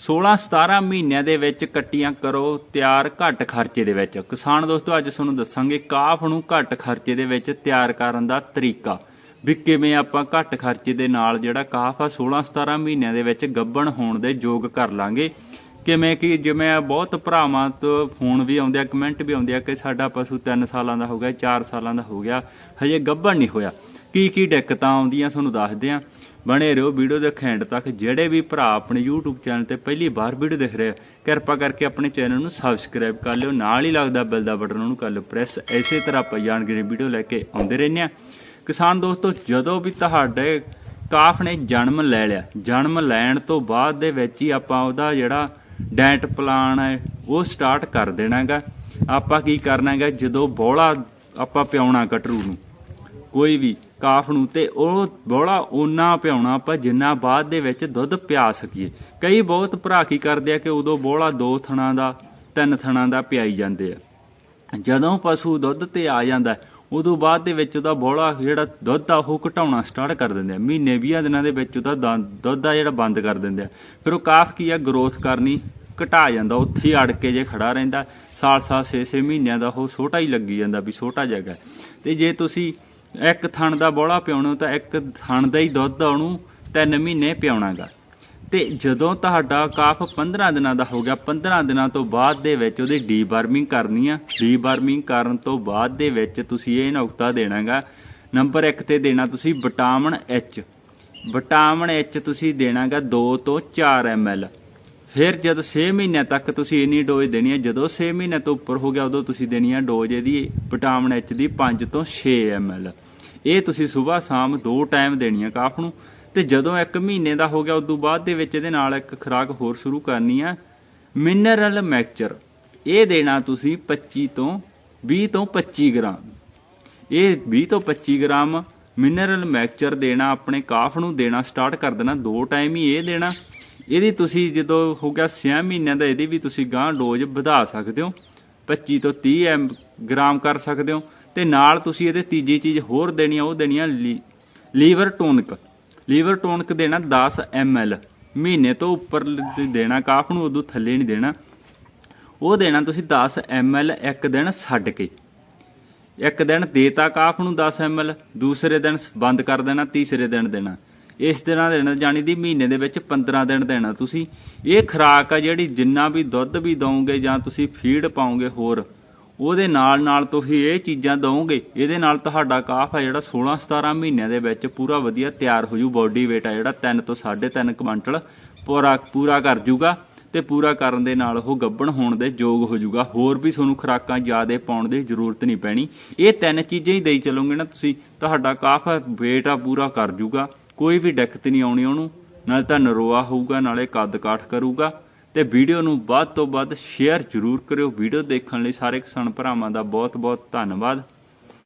16 17 ਮਹੀਨਿਆਂ ਦੇ ਵਿੱਚ ਕੱਟੀਆਂ ਕਰੋ ਤਿਆਰ ਘੱਟ ਖਰਚੇ ਦੇ ਵਿੱਚ। ਕਿਸਾਨ ਦੋਸਤੋ, ਅੱਜ ਤੁਹਾਨੂੰ ਦੱਸਾਂਗੇ ਕਾਫ ਨੂੰ ਘੱਟ ਖਰਚੇ ਦੇ ਵਿੱਚ ਤਿਆਰ ਕਰਨ ਦਾ ਤਰੀਕਾ। ਵੀ ਕਿਵੇਂ ਆਪਾਂ ਘੱਟ ਖਰਚੇ ਦੇ ਨਾਲ ਜਿਹੜਾ ਕਾਫ ਆ 16 17 ਮਹੀਨਿਆਂ ਦੇ ਵਿੱਚ ਗੱਬਣ ਹੋਣ ਦੇ ਯੋਗ ਕਰ ਲਾਂਗੇ। ਕਿਵੇਂ ਕਿ ਜਿਵੇਂ ਬਹੁਤ ਭਰਾਵਾਂ ਤੋਂ ਫੋਨ ਵੀ ਆਉਂਦੇ ਆ, ਕਮੈਂਟ ਵੀ ਆਉਂਦੇ ਆ ਕਿ ਸਾਡਾ ਪਸ਼ੂ 3 ਸਾਲਾਂ ਦਾ ਹੋ ਗਿਆ 4 ਸਾਲਾਂ ਦਾ ਹੋ ਗਿਆ, ਹਜੇ ਗੱਭਣ ਨਹੀਂ ਹੋਇਆ। ਕੀ ਕੀ ਦਿੱਕਤਾਂ ਆਉਂਦੀਆਂ ਤੁਹਾਨੂੰ ਦੱਸਦੇ ਆ ਬਣੇ ਰਹੋ ਵੀਡੀਓ ਦੇ ਖੈਂਡ ਤੱਕ। ਜਿਹੜੇ ਵੀ ਭਰਾ ਆਪਣੇ YouTube ਚੈਨਲ ਤੇ ਪਹਿਲੀ ਵਾਰ ਵੀਡੀਓ ਦੇਖ ਰਹੇ ਆ, ਕਿਰਪਾ ਕਰਕੇ ਆਪਣੇ ਚੈਨਲ ਨੂੰ ਸਬਸਕ੍ਰਾਈਬ ਕਰ ਲਿਓ। ਨਾਲ ਹੀ ਲੱਗਦਾ ਬੈਲ ਦਾ ਬਟਨ ਉਹਨੂੰ ਕਰ ਲਿਓ ਪ੍ਰੈਸ ਇਸੇ ਤਰ੍ਹਾਂ ਆਪਾਂ ਜਾਣਕਾਰੀ ਵੀਡੀਓ ਲੈ ਕੇ ਆਉਂਦੇ ਰਹਿੰਦੇ ਆ ਕਿਸਾਨ ਦੋਸਤੋ, ਜਦੋਂ ਵੀ ਤੁਹਾਡੇ ਕਾਫ ਨੇ ਜਨਮ ਲੈ ਲਿਆ, ਜਨਮ ਲੈਣ ਤੋਂ ਬਾਅਦ ਦੇ ਵਿੱਚ ਹੀ ਆਪਾਂ ਉਹਦਾ ਜਿਹੜਾ ਡੈਂਟ ਪਲਾਨ ਹੈ, ਉਹ ਸਟਾਰਟ ਕਰ ਦੇਣਾਗਾ। ਆਪਾਂ ਕੀ ਕਰਨਾਗਾ, ਜਦੋਂ ਬੋਲਾ ਆਪਾਂ ਪਿਆਉਣਾ ਕਟਰੂ ਨੂੰ, ਕੋਈ ਵੀ ਕਾਫ ਨੂੰ ਤੇ ਉਹ ਬੋਲਾ ਓਨਾ ਪਿਆਉਣਾ ਆਪਾਂ ਜਿੰਨਾ ਬਾਅਦ ਦੇ ਵਿੱਚ ਦੁੱਧ ਪਿਆ ਸਕੀਏ। ਕਈ ਬਹੁਤ ਭਰਾ ਕੀ ਕਰਦੇ ਆ ਕਿ ਉਦੋਂ ਬੋਲਾ ਦੋ ਥਣਾ ਦਾ, ਤਿੰਨ ਥਣਾ ਦਾ ਪਿਆਈ ਜਾਂਦੇ ਆ। ਜਦੋਂ ਪਸ਼ੂ ਦੁੱਧ ਤੇ ਆ ਜਾਂਦਾ, ਉਦੋਂ ਬਾਅਦ ਦੇ ਵਿੱਚ ਉਹਦਾ ਬੋਲਾ ਜਿਹੜਾ ਦੁੱਧ ਆ, ਉਹ ਘਟਾਉਣਾ ਸਟਾਰਟ ਕਰ ਦਿੰਦੇ ਆ। ਮਹੀਨੇ 20 ਦਿਨਾਂ ਦੇ ਵਿੱਚ ਉਹਦਾ ਦੰ- ਦੁੱਧ ਆ ਜਿਹੜਾ ਬੰਦ ਕਰ ਦਿੰਦੇ ਆ। ਫਿਰ ਉਹ ਕਾਫ ਕੀ ਆ ਗਰੋਥ ਕਰਨੀ ਘਟਾ ਜਾਂਦਾ, ਉੱਥੇ ਅੜ ਕੇ ਜੇ ਖੜਾ ਰਹਿੰਦਾ। ਸਾਲ ਸਾਲ 6-6 ਮਹੀਨਿਆਂ ਦਾ ਉਹ ਛੋਟਾ ਹੀ ਲੱਗੀ ਜਾਂਦਾ ਵੀ ਛੋਟਾ ਜਗ੍ਹਾ ਤੇ ਜੇ ਤੁਸੀਂ ਇੱਕ ਥਣ ਦਾ ਬੋਲਾ ਪਿਆਉਣਾ ਤਾਂ ਇੱਕ ਥਣ ਦਾ ਹੀ ਦੁੱਧ ਉਹਨੂੰ 3 ਮਹੀਨੇ ਪਿਆਉਣਾਗਾ ਤੇ ਜਦੋਂ ਤੁਹਾਡਾ ਕਾਫ 15 ਦਿਨਾਂ ਦਾ ਹੋ ਗਿਆ 15 ਦਿਨਾਂ ਤੋਂ ਬਾਅਦ ਦੇ ਵਿੱਚ ਉਹਦੀ ਡੀਵਾਰਮਿੰਗ ਕਰਨੀ ਆ। ਡੀਵਾਰਮਿੰਗ ਕਰਨ ਤੋਂ ਬਾਅਦ ਦੇ ਵਿੱਚ ਤੁਸੀਂ ਇਹ ਨੁਕਤਾ ਦੇਣਾਗਾ। ਨੰਬਰ 1 ਤੇ ਦੇਣਾ ਤੁਸੀਂ ਵਿਟਾਮਿਨ ਐਚ ਵਿਟਾਮਿਨ ਐਚ ਤੁਸੀਂ ਦੇਣਾਗਾ 2 ਤੋਂ 4 ml ਫਿਰ ਜਦ 6 ਮਹੀਨਿਆਂ ਤੱਕ ਤੁਸੀਂ ਇੰਨੀ ਡੋਜ਼ ਦੇਣੀ ਹੈ, ਜਦੋਂ 6 ਮਹੀਨਿਆਂ ਤੋਂ ਉੱਪਰ ਹੋ ਗਿਆ, ਉਦੋਂ ਤੁਸੀਂ ਦੇਣੀ ਹੈ ਡੋਜ਼ ਇਹਦੀ ਵਿਟਾਮਿਨ ਐਚ ਦੀ 5 ਤੋਂ 6 ml ਇਹ ਤੁਸੀਂ ਸਵੇਰ ਸ਼ਾਮ ਦੋ ਟਾਈਮ ਦੇਣੀ ਹੈ ਕਾਫ ਨੂੰ, ਤੇ ਜਦੋਂ 1 ਮਹੀਨੇ ਦਾ ਹੋ ਗਿਆ, ਉਦੋਂ ਬਾਅਦ ਦੇ ਵਿੱਚ ਇਹਦੇ ਨਾਲ ਇੱਕ ਖੁਰਾਕ ਹੋਰ ਸ਼ੁਰੂ ਕਰਨੀ ਆ ਮਿਨਰਲ ਮੈਕਚਰ ਇਹ ਦੇਣਾ ਤੁਸੀਂ 25 ਤੋਂ 20 ਤੋਂ 25 ਗ੍ਰਾਮ। ਇਹ 20 ਤੋਂ 25 ਗ੍ਰਾਮ ਮਿਨਰਲ ਮੈਕਚਰ ਦੇਣਾ, ਆਪਣੇ ਕਾਫ ਨੂੰ ਦੇਣਾ ਸਟਾਰਟ ਕਰ ਦੇਣਾ, ਦੋ ਟਾਈਮ ਹੀ ਇਹ ਦੇਣਾ। ਇਹਦੀ ਤੁਸੀਂ ਜਦੋਂ ਹੋ ਗਿਆ 6 ਮਹੀਨਿਆਂ ਦਾ, ਇਹਦੀ ਵੀ ਤੁਸੀਂ ਗਾਂ ਡੋਜ਼ ਵਧਾ ਸਕਦੇ ਹੋ। 25 ਤੋਂ 30 ਐਮ ਗ੍ਰਾਮ ਕਰ ਸਕਦੇ ਹੋ। ਤੇ ਨਾਲ ਤੁਸੀਂ ਇਹਦੇ ਤੀਜੀ ਚੀਜ਼ ਹੋਰ ਦੇਣੀ ਆ, ਉਹ ਦੇਣੀ ਆ ਲੀ- ਲੀਵਰ ਟੋਨਿਕ। ਲੀਵਰ ਟੋਨਿਕ ਦੇਣਾ 10 ml ਮਹੀਨੇ ਤੋਂ ਉੱਪਰ ਦੇਣਾ ਕਾਫ ਨੂੰ ਉਦੋਂ ਥੱਲੇ ਨਹੀਂ ਦੇਣਾ। ਉਹ ਦੇਣਾ ਤੁਸੀਂ 10 ml ਇੱਕ ਦਿਨ ਛੱਡ ਕੇ। ਇੱਕ ਦਿਨ ਦੇਤਾ ਕਾਫ ਨੂੰ 10 ml ਦੂਸਰੇ ਦਿਨ ਬੰਦ ਕਰ ਦੇਣਾ, ਤੀਸਰੇ ਦਿਨ ਦੇਣਾ। ਇਸ ਤਰ੍ਹਾਂ ਦੇਣਾ, ਜਾਣੀ ਦੀ ਮਹੀਨੇ ਦੇ ਵਿੱਚ 15 ਦਿਨ ਦੇਣਾ ਤੁਸੀਂ। ਇਹ ਖੁਰਾਕ ਆ ਜਿਹੜੀ ਜਿੰਨਾ ਵੀ ਦੁੱਧ ਵੀ ਦਵੋਗੇ ਜਾਂ ਤੁਸੀਂ ਫੀਡ ਪਾਓਗੇ ਹੋਰ, ਉਹਦੇ ਨਾਲ ਨਾਲ ਤੁਸੀਂ ਇਹ ਚੀਜ਼ਾਂ ਦਵੋਗੇ, ਇਹਦੇ ਨਾਲ ਤੁਹਾਡਾ ਕਾਫ ਆ ਜਿਹੜਾ 16 17 ਮਹੀਨਿਆਂ ਦੇ ਵਿੱਚ ਪੂਰਾ ਵਧੀਆ ਤਿਆਰ ਹੋ ਜੂ ਬਾਡੀ weight ਆ ਜਿਹੜਾ 3 ਤੋਂ 3.5 ਕੁਇੰਟਲ ਪੂਰਾ ਪੂਰਾ ਕਰ ਜੂਗਾ ਤੇ ਪੂਰਾ ਕਰਨ ਦੇ ਨਾਲ ਉਹ ਗੱਬਣ ਹੋਣ ਦੇ ਯੋਗ ਹੋ ਜਾਊਗਾ ਹੋਰ ਵੀ ਤੁਹਾਨੂੰ ਖੁਰਾਕਾਂ ਜ਼ਿਆਦਾ ਪਾਉਣ ਦੀ ਜ਼ਰੂਰਤ ਨਹੀਂ ਪੈਣੀ। ਇਹ ਤਿੰਨ ਚੀਜ਼ਾਂ ਹੀ ਦੇਈ ਚਲੋਗੇ ਨਾ ਤੁਸੀਂ, ਤੁਹਾਡਾ ਕਾਫ weight ਆ ਪੂਰਾ ਕਰ ਜੂਗਾ। ਕੋਈ ਵੀ ਦਿੱਕਤ ਨਹੀਂ ਆਉਣੀ ਉਹਨੂੰ, ਨਾਲੇ ਤਾਂ ਨਰੋਆ ਹੋਊਗਾ, ਨਾਲੇ ਕੱਦ ਕਾਠ ਕਰੂਗਾ। ਤੇ ਵੀਡੀਓ ਨੂੰ ਵੱਧ ਤੋਂ ਵੱਧ ਸ਼ੇਅਰ ਜ਼ਰੂਰ ਕਰਿਓ। ਵੀਡੀਓ ਦੇਖਣ ਲਈ ਸਾਰੇ ਕਿਸਾਨ ਭਰਾਵਾਂ ਦਾ ਬਹੁਤ ਬਹੁਤ ਧੰਨਵਾਦ।